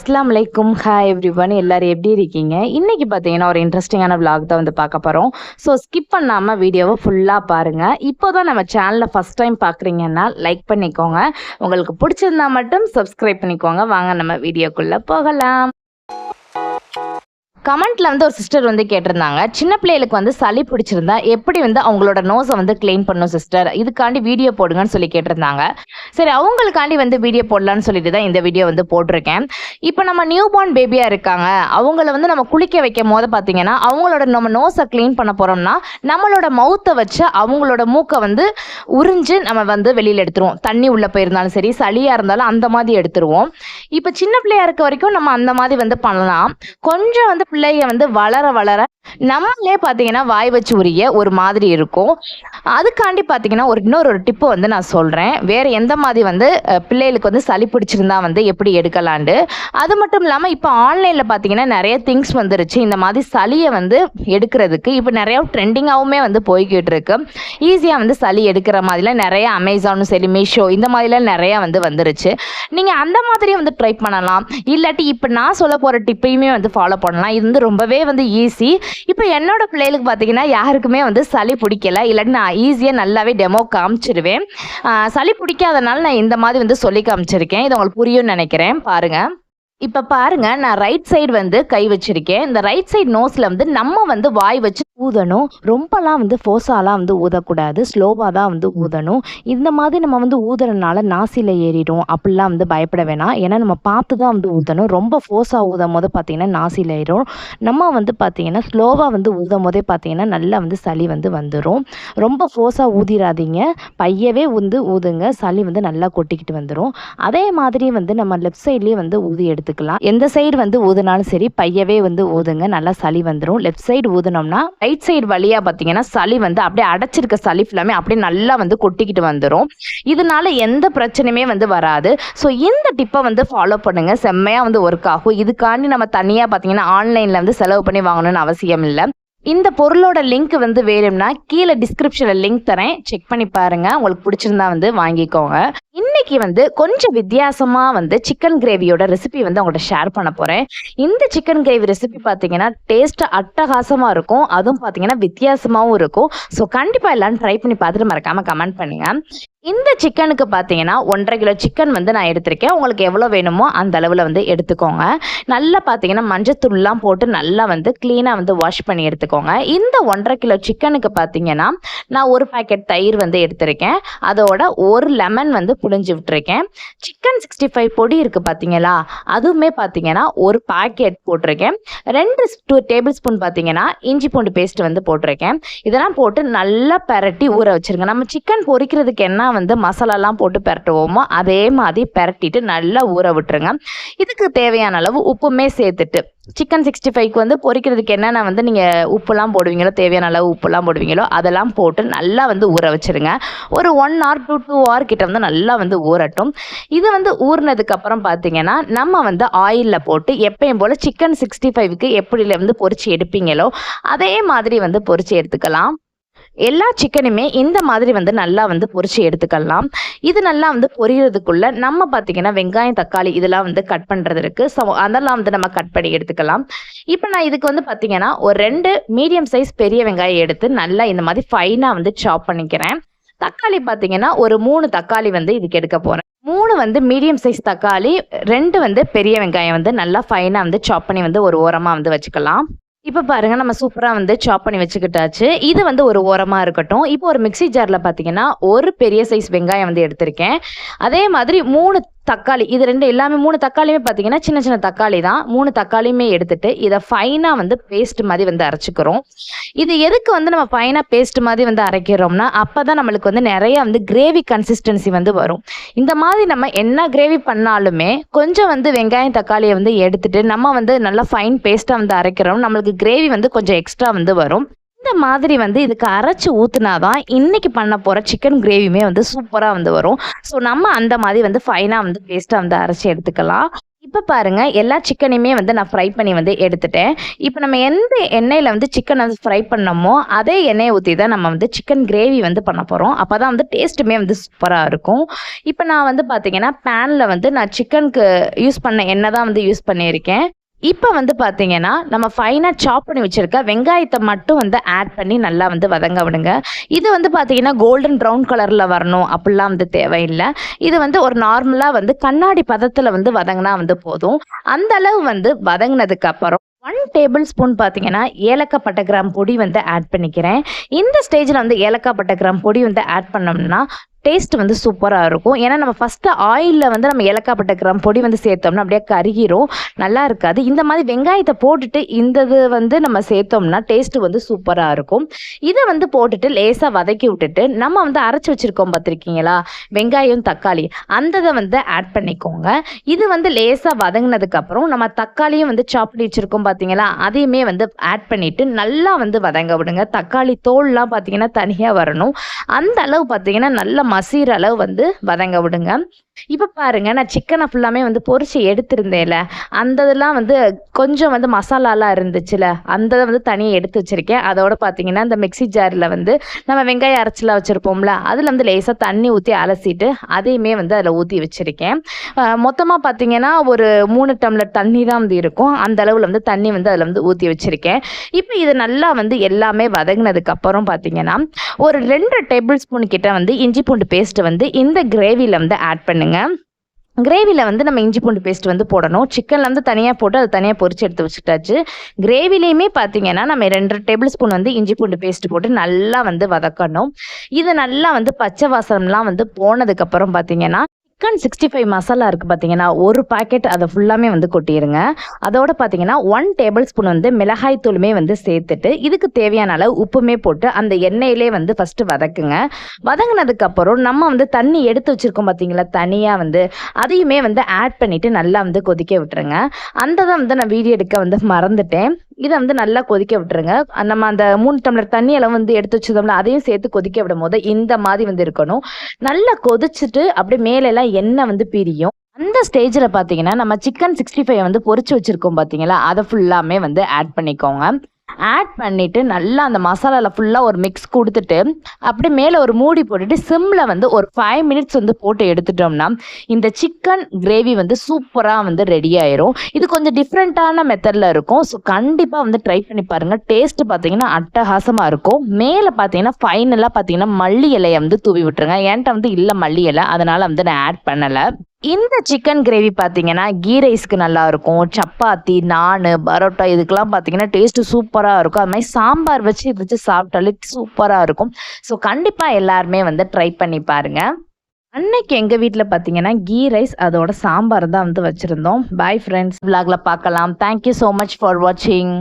அஸ்லாம் வலைக்கும் hi every one எல்லாரும் எப்படி இருக்கீங்க? இன்னைக்கு பார்த்தீங்கன்னா ஒரு இன்ட்ரெஸ்டிங்கான vlog தான் வந்து பார்க்க போகிறோம் ஸோ ஸ்கிப் பண்ணாமல் வீடியோவை ஃபுல்லாக பாருங்கள் இப்போ தான் நம்ம சேனலில் ஃபஸ்ட் டைம் பார்க்குறீங்கன்னா லைக் பண்ணிக்கோங்க. உங்களுக்கு பிடிச்சிருந்தா மட்டும் சப்ஸ்கிரைப் பண்ணிக்கோங்க. வாங்க நம்ம வீடியோக்குள்ளே போகலாம். கமெண்ட்ல வந்து ஒரு சிஸ்டர் வந்து கேட்டிருந்தாங்க. சின்ன பிள்ளைகளுக்கு வந்து சளி பிடிச்சிருந்தா எப்படி வந்து அவங்களோட நோஸை வந்து க்ளீன் பண்ணும் சிஸ்டர் இதுக்காண்டி வீடியோ போடுங்கன்னு சொல்லி கேட்டிருந்தாங்க. சரி அவங்களுக்காண்டி வந்து வீடியோ போடலான்னு சொல்லிட்டு தான் இந்த வீடியோ வந்து போட்டிருக்கேன். இப்போ நம்ம நியூ பார்ன் பேபியா இருக்காங்க. அவங்கள வந்து நம்ம குளிக்க வைக்கும் போது பார்த்தீங்கன்னா அவங்களோட நம்ம நோஸை க்ளீன் பண்ண போறோம்னா நம்மளோட மவுத்தை வச்சு அவங்களோட மூக்கை வந்து உறிஞ்சு நம்ம வந்து வெளியில் எடுத்துருவோம். தண்ணி உள்ளே போயிருந்தாலும் சரி சளியாக இருந்தாலும் அந்த மாதிரி எடுத்துருவோம். இப்போ சின்ன பிள்ளையா இருக்க வரைக்கும் நம்ம அந்த மாதிரி வந்து பண்ணலாம். கொஞ்சம் வந்து பிள்ளைங்க வந்து வளர வளர நம்மளே பார்த்தீங்கன்னா வாய் வச்சு உரிய ஒரு மாதிரி இருக்கும். அதுக்காண்டி பார்த்தீங்கன்னா ஒரு இன்னொரு ஒரு டிப்பு வந்து நான் சொல்கிறேன் வேறு எந்த மாதிரி வந்து பிள்ளைகளுக்கு வந்து சளி பிடிச்சிருந்தா வந்து எப்படி எடுக்கலாண்டு அது மட்டும் இல்லாமல் இப்போ ஆன்லைனில் பார்த்தீங்கன்னா நிறைய திங்ஸ் வந்துருச்சு. இந்த மாதிரி சளியை வந்து எடுக்கிறதுக்கு இப்போ நிறைய ட்ரெண்டிங்காகவுமே வந்து போய்கிட்டு இருக்கு. ஈஸியாக வந்து சளி எடுக்கிற மாதிரிலாம் நிறைய அமேசானும் சரி மீஷோ இந்த மாதிரிலாம் நிறையா வந்து வந்துருச்சு. நீங்கள் அந்த மாதிரி வந்து ட்ரை பண்ணலாம். இல்லாட்டி இப்போ நான் சொல்ல போகிற டிப்பையுமே வந்து ஃபாலோ பண்ணலாம். இது வந்து ரொம்பவே வந்து ஈஸி இப்போ என்னோட பிள்ளைகளுக்கு பார்த்தீங்கன்னா யாருக்குமே வந்து சளி பிடிக்கல. இல்லாட்டி நான் ஈஸியாக நல்லாவே டெமோ காமிச்சிருவேன். சளி பிடிக்காதனால நான் இந்த மாதிரி வந்து சொல்லி காமிச்சிருக்கேன். இது உங்களுக்கு புரியும்னு நினைக்கிறேன். பாருங்கள் இப்போ பாருங்க நான் ரைட் சைடு வந்து கை வச்சிருக்கேன். இந்த ரைட் சைடு நோஸில் வந்து நம்ம வந்து வாய் வச்சு ஊதணும். ரொம்பலாம் வந்து ஃபோர்ஸாலாம் வந்து ஊதக்கூடாது. ஸ்லோவாக தான் வந்து ஊதணும். இந்த மாதிரி நம்ம வந்து ஊதுறதுனால நாசியில் ஏறிடும். அப்படிலாம் வந்து பயப்பட வேணாம். ஏன்னா நம்ம பார்த்து தான் வந்து ஊதணும். ரொம்ப ஃபோர்ஸாக ஊதும் போது பார்த்தீங்கன்னா நாசியில் ஏறும் நம்ம வந்து பார்த்தீங்கன்னா ஸ்லோவாக வந்து ஊதும் போதே பார்த்தீங்கன்னா நல்லா வந்து சளி வந்து வந்துடும் ரொம்ப ஃபோர்ஸாக ஊதிராதீங்க. பையவே வந்து ஊதுங்க. சளி வந்து நல்லா கொட்டிக்கிட்டு வந்துடும் அதே மாதிரி வந்து நம்ம லெஃப்ட் சைட்லேயே வந்து ஊதி எடுத்து எடுத்துக்கலாம். எந்த சைடு வந்து ஊதுனாலும் சரி பையவே வந்து ஊதுங்க. நல்லா சளி வந்துடும் லெஃப்ட் சைடு ஊதுனோம்னா ரைட் சைடு வழியாக பார்த்தீங்கன்னா சளி வந்து அப்படியே அடைச்சிருக்க சளி ஃபுல்லாமே அப்படியே நல்லா வந்து கொட்டிக்கிட்டு வந்துடும் இதனால எந்த பிரச்சனையுமே வந்து வராது. ஸோ இந்த டிப்பை வந்து ஃபாலோ பண்ணுங்க. செம்மையாக வந்து ஒர்க் ஆகும். இதுக்காண்டி நம்ம தனியாக பார்த்தீங்கன்னா ஆன்லைனில் வந்து செலவு பண்ணி வாங்கணும்னு அவசியம் இல்லை. இந்த பொருளோட லிங்க் வந்து வேணும்னா கீழே டிஸ்கிரிப்ஷனில் லிங்க் தரேன். செக் பண்ணி பாருங்க. உங்களுக்கு பிடிச்சிருந்தா வந்து வாங்கிக்கோங்க. இன்னைக்கு வந்து கொஞ்சம் வித்தியாசமா வந்து சிக்கன் கிரேவியோட ரெசிபி வந்து உங்கள்கிட்ட ஷேர் பண்ண போறேன். இந்த சிக்கன் கிரேவி ரெசிபி பார்த்தீங்கன்னா டேஸ்ட் அட்டகாசமா இருக்கும். அதுவும் பார்த்தீங்கன்னா வித்தியாசமாவும் இருக்கும். ஸோ கண்டிப்பா எல்லாரும் ட்ரை பண்ணி பார்த்துட்டு மறக்காம கமெண்ட் பண்ணுங்க. இந்த சிக்கனுக்கு பார்த்தீங்கன்னா ஒன்றரை கிலோ சிக்கன் வந்து நான் எடுத்திருக்கேன். உங்களுக்கு எவ்வளோ வேணுமோ அந்த அளவில் வந்து எடுத்துக்கோங்க. நல்லா பார்த்தீங்கன்னா மஞ்சத்தூள்லாம் போட்டு நல்லா வந்து க்ளீனாக வந்து வாஷ் பண்ணி எடுத்துக்கோங்க. இந்த ஒன்றரை கிலோ சிக்கனுக்கு பார்த்தீங்கன்னா நான் ஒரு பாக்கெட் தயிர் வந்து எடுத்திருக்கேன். அதோட ஒரு லெமன் வந்து புழிஞ்சு விட்டுருக்கேன். சிக்கன் சிக்ஸ்டி ஃபைவ் பொடி இருக்குது பார்த்தீங்களா அதுவுமே பார்த்தீங்கன்னா ஒரு பாக்கெட் போட்டிருக்கேன். ரெண்டு டூ டேபிள் ஸ்பூன் பார்த்தீங்கன்னா இஞ்சி பூண்டு பேஸ்ட் வந்து போட்டிருக்கேன். இதெல்லாம் போட்டு நல்லா பரட்டி ஊற வச்சுருக்கேன் நம்ம சிக்கன் பொரிக்கிறதுக்கு என்ன வந்து மசாலாலாம் போட்டு பெரட்டுவோமோ அதே மாதிரி பெரட்டிட்டு நல்லா ஊற விட்டுருங்க. இதுக்கு தேவையான அளவு உப்புமே சேர்த்துட்டு. சிக்கன் சிக்ஸ்டி ஃபைவ்க்கு வந்து பொரிக்கிறதுக்கு என்னென்ன வந்து நீங்கள் உப்புலாம் போடுவீங்களோ தேவையான அளவு உப்புலாம் போடுவீங்களோ அதெல்லாம் போட்டு நல்லா வந்து ஊற வச்சிருங்க. ஒரு one hour two two hour கிட்ட வந்து நல்லா வந்து ஊறட்டும். இது வந்து ஊறினதுக்கப்புறம் பார்த்தீங்கன்னா நம்ம வந்து ஆயிலில் போட்டு எப்பயும் போல் சிக்கன் சிக்ஸ்டி ஃபைவ்க்கு எப்படி வந்து பொறிச்சு எடுப்பீங்களோ அதே மாதிரி வந்து பொறிச்சு எடுத்துக்கலாம். எல்லா சிக்கனுமே இந்த மாதிரி வந்து நல்லா வந்து பொரிச்சு எடுத்துக்கலாம். இது நல்லா வந்து பொரியறதுக்குள்ள நம்ம பார்த்தீங்கன்னா வெங்காயம் தக்காளி இதெல்லாம் வந்து கட் பண்ணுறது இருக்கு. ஸோ அதெல்லாம் வந்து நம்ம கட் பண்ணி எடுத்துக்கலாம். இப்போ நான் இதுக்கு வந்து பார்த்தீங்கன்னா ஒரு ரெண்டு மீடியம் சைஸ் பெரிய வெங்காயம் எடுத்து நல்லா இந்த மாதிரி ஃபைனாக வந்து சாப் பண்ணிக்கிறேன். தக்காளி பார்த்தீங்கன்னா ஒரு மூணு தக்காளி வந்து இதுக்கு எடுக்க போகிறேன் மூணு வந்து மீடியம் சைஸ் தக்காளி ரெண்டு வந்து பெரிய வெங்காயம் வந்து நல்லா ஃபைனாக வந்து சாப் பண்ணி வந்து ஒரு ஓரமாக வந்து வச்சுக்கலாம். இப்போ பாருங்க நம்ம சூப்பராக வந்து சாப் பண்ணி வச்சுக்கிட்டாச்சு. இது வந்து ஒரு ஓரமாக இருக்கட்டும். இப்போ ஒரு மிக்ஸி ஜாரில் பார்த்தீங்கன்னா ஒரு பெரிய சைஸ் வெங்காயம் வந்து எடுத்திருக்கேன். அதே மாதிரி மூணு தக்காளி. இது ரெண்டு எல்லாமே மூணு தக்காளியுமே பார்த்தீங்கன்னா சின்ன சின்ன தக்காளி தான். மூணு தக்காளியுமே எடுத்துட்டு இதை ஃபைனாக வந்து பேஸ்ட் மாதிரி வந்து அரைச்சிக்கிறோம். இது எதுக்கு வந்து நம்ம ஃபைனாக பேஸ்ட் மாதிரி வந்து அரைக்கிறோம்னா அப்போ தான் நம்மளுக்கு வந்து நிறைய வந்து கிரேவி கன்சிஸ்டன்சி வந்து வரும். இந்த மாதிரி நம்ம என்ன கிரேவி பண்ணாலுமே கொஞ்சம் வந்து வெங்காயம் தக்காளியை வந்து எடுத்துட்டு நம்ம வந்து நல்லா ஃபைன் பேஸ்ட்டாக வந்து அரைக்கிறோம். நம்மளுக்கு கிரேவி வந்து கொஞ்சம் எக்ஸ்ட்ரா வந்து வரும். இந்த மாதிரி வந்து இதுக்கு அரைச்சி ஊத்துனாதான் இன்னைக்கு பண்ண போகிற சிக்கன் கிரேவியுமே வந்து சூப்பராக வந்து வரும். ஸோ நம்ம அந்த மாதிரி வந்து ஃபைனாக வந்து பேஸ்ட்டாக வந்து அரைச்சி எடுத்துக்கலாம். இப்போ பாருங்க எல்லா சிக்கனையுமே வந்து நான் ஃப்ரை பண்ணி வந்து எடுத்துட்டேன். இப்போ நம்ம எந்த எண்ணெயில் வந்து சிக்கன் வந்து ஃப்ரை பண்ணோமோ அதே எண்ணெயை ஊற்றி தான் நம்ம வந்து சிக்கன் கிரேவி வந்து பண்ண போகிறோம் அப்போ தான் வந்து டேஸ்ட்டுமே வந்து சூப்பராக இருக்கும். இப்போ நான் வந்து பார்த்தீங்கன்னா பேனில் வந்து நான் சிக்கனுக்கு யூஸ் பண்ண எண்ணெய் தான் வந்து யூஸ் பண்ணியிருக்கேன். இப்போ வந்து பார்த்தீங்கன்னா நம்ம ஃபைனாக சாப் பண்ணி வச்சுருக்க வெங்காயத்தை மட்டும் வந்து ஆட் பண்ணி நல்லா வந்து வதங்க விடுங்க. இது வந்து பார்த்தீங்கன்னா கோல்டன் ப்ரௌன் கலரில் வரணும். அப்படிலாம் வந்து தேவையில்லை. இது வந்து ஒரு நார்மலாக வந்து கண்ணாடி பதத்தில் வந்து வதங்கினா வந்து போதும். அந்த அளவு வந்து வதங்கினதுக்கு அப்புறம் ஒன் டேபிள் ஸ்பூன் பார்த்தீங்கன்னா ஏலக்காய் பட்டை கிராம் பொடி வந்து ஆட் பண்ணிக்கிறேன். இந்த ஸ்டேஜில் வந்து ஏலக்காய் பட்டை கிராம் பொடி வந்து ஆட் பண்ணோம்னா டேஸ்ட் வந்து சூப்பராக இருக்கும். ஏன்னா நம்ம ஃபஸ்ட்டு ஆயிலில் வந்து நம்ம ஏலக்காய் கிராம் பொடி வந்து சேர்த்தோம்னா அப்படியே கருகிரும். நல்லா இருக்காது. இந்த மாதிரி வெங்காயத்தை போட்டுட்டு இந்த இது வந்து நம்ம சேர்த்தோம்னா டேஸ்ட்டு வந்து சூப்பராக இருக்கும். இதை வந்து போட்டுட்டு லேசாக வதக்கி விட்டுட்டு நம்ம வந்து அரைச்சி வச்சுருக்கோம் பார்த்துருக்கீங்களா? வெங்காயம் தக்காளி. அந்த இதை வந்து ஆட் பண்ணிக்கோங்க. இது வந்து லேசாக வதங்கினதுக்கப்புறம் நம்ம தக்காளியும் வந்து சாப்பிட்டு வச்சுருக்கோம் பார்த்தீங்களா? அதையுமே வந்து ஆட் பண்ணிவிட்டு நல்லா வந்து வதங்க விடுங்க. தக்காளி தோல்லாம் பார்த்தீங்கன்னா தனியாக வரணும். அந்த அளவு பார்த்தீங்கன்னா நல்ல மசீர அளவு வந்து வதங்க விடுங்க. இப்போ பாருங்க நான் சிக்கனை ஃபுல்லாமே வந்து பொரிச்சு எடுத்திருந்தேன்ல. அந்த இதெல்லாம் வந்து கொஞ்சம் வந்து மசாலாலாம் இருந்துச்சுல அந்த வந்து தனியாக எடுத்து வச்சிருக்கேன். அதோட பார்த்தீங்கன்னா இந்த மிக்ஸி ஜாரில் வந்து நம்ம வெங்காயம் அரைச்சிலாம் வச்சுருப்போம்ல அதில் வந்து லேசாக தண்ணி ஊற்றி அலசிட்டு அதையுமே வந்து அதில் ஊற்றி வச்சுருக்கேன். மொத்தமாக பார்த்தீங்கன்னா ஒரு மூணு டம்ளர் தண்ணி தான் வந்து இருக்கும். அந்த அளவில் வந்து தண்ணி வந்து அதில் வந்து ஊற்றி வச்சுருக்கேன். இப்போ இது நல்லா வந்து எல்லாமே வதங்கினதுக்கப்புறம் பார்த்தீங்கன்னா ஒரு ரெண்டு டேபிள் ஸ்பூன் கிட்ட வந்து இஞ்சி பூண்டு பேஸ்ட்டு வந்து இந்த கிரேவியில் வந்து ஆட் பண்ணுங்க கிரேவியில் வந்து நம்ம இஞ்சி பூண்டு பேஸ்ட் வந்து போடணும். சிக்கனில் வந்து தனியாக போட்டு அது தனியாக பொரிச்சு எடுத்து வச்சுட்டாச்சு. கிரேவிலையுமே பார்த்தீங்கன்னா நம்ம ரெண்டு டேபிள் ஸ்பூன் வந்து இஞ்சி பூண்டு பேஸ்ட் போட்டு நல்லா வந்து வதக்கணும். இது நல்லா வந்து பச்சை வாசனம்லாம் வந்து போனதுக்கப்புறம் பார்த்தீங்கன்னா சிக்கன் சிக்ஸ்டி ஃபைவ் மசாலா இருக்குது பார்த்தீங்கன்னா ஒரு பாக்கெட் அதை ஃபுல்லாமே வந்து கொட்டிடுங்க அதோட பார்த்தீங்கன்னா ஒன் டேபிள் ஸ்பூன் வந்து மிளகாய் தூளுமே வந்து சேர்த்துட்டு இதுக்கு தேவையான அளவு உப்புமே போட்டு அந்த எண்ணெயிலே வந்து ஃபஸ்ட்டு வதக்குங்க. வதங்கினதுக்கப்புறம் நம்ம வந்து தண்ணி எடுத்து வச்சுருக்கோம் பார்த்தீங்களா தனியாக வந்து அதையுமே வந்து ஆட் பண்ணிவிட்டு நல்லா வந்து கொதிக்க விட்டுருங்க. அந்த தான் வந்து நான் வீடியோ எடுக்க வந்து மறந்துட்டேன். இதை வந்து நல்லா கொதிக்க விட்டுருங்க. நம்ம அந்த மூணு டம்ளர் தண்ணி அளவு வந்து எடுத்து வச்சதோம்ல அதையும் சேர்த்து கொதிக்க விடும் போது இந்த மாதிரி வந்து இருக்கணும். நல்லா கொதிச்சுட்டு அப்படியே மேலெல்லாம் எண்ணெய் வந்து பிரியும். அந்த ஸ்டேஜில் பார்த்தீங்கன்னா நம்ம சிக்கன் சிக்ஸ்டி ஃபைவ் வந்து பொறிச்சு வச்சுருக்கோம் பார்த்தீங்களா அதை ஃபுல்லாமே வந்து ஆட் பண்ணிக்கோங்க. ஆட் பண்ணிவிட்டு நல்லா அந்த மசாலாவில் ஃபுல்லாக ஒரு மிக்ஸ் கொடுத்துட்டு அப்படியே மேலே ஒரு மூடி போட்டுட்டு சிம்மில் வந்து ஒரு ஃபைவ் மினிட்ஸ் வந்து போட்டு எடுத்துட்டோம்னா இந்த சிக்கன் கிரேவி வந்து சூப்பராக வந்து ரெடி ஆயிரும். இது கொஞ்சம் டிஃப்ரெண்ட்டான மெத்தடில் இருக்கும். ஸோ கண்டிப்பாக வந்து ட்ரை பண்ணி பாருங்கள் டேஸ்ட்டு பார்த்தீங்கன்னா அட்டகாசமாக இருக்கும். மேலே பார்த்தீங்கன்னா ஃபைனலாக பார்த்தீங்கன்னா மல்லி இலையை வந்து தூவி விட்டுருங்க. என்கிட்ட வந்து இல்லை மல்லி இலை. அதனால் வந்து நான் ஆட் பண்ணலை. இந்த சிக்கன் கிரேவி பார்த்தீங்கன்னா கீ ரைஸ்க்கு நல்லா இருக்கும் சப்பாத்தி நான் பரோட்டா இதுக்கெல்லாம் பார்த்தீங்கன்னா டேஸ்ட்டு சூப்பராக இருக்கும். அது மாதிரி சாம்பார் வச்சு இது வச்சு சாப்பிட்டாலே சூப்பராக இருக்கும். ஸோ கண்டிப்பாக எல்லாருமே வந்து ட்ரை பண்ணி பாருங்க. அன்னைக்கு எங்கள் வீட்டில் பார்த்தீங்கன்னா கீ ரைஸ் அதோட சாம்பார் தான் வந்து வச்சுருந்தோம். பாய் ஃப்ரெண்ட்ஸ் விலாகில் பார்க்கலாம் தேங்க்யூ ஸோ மச் ஃபார் வாட்சிங்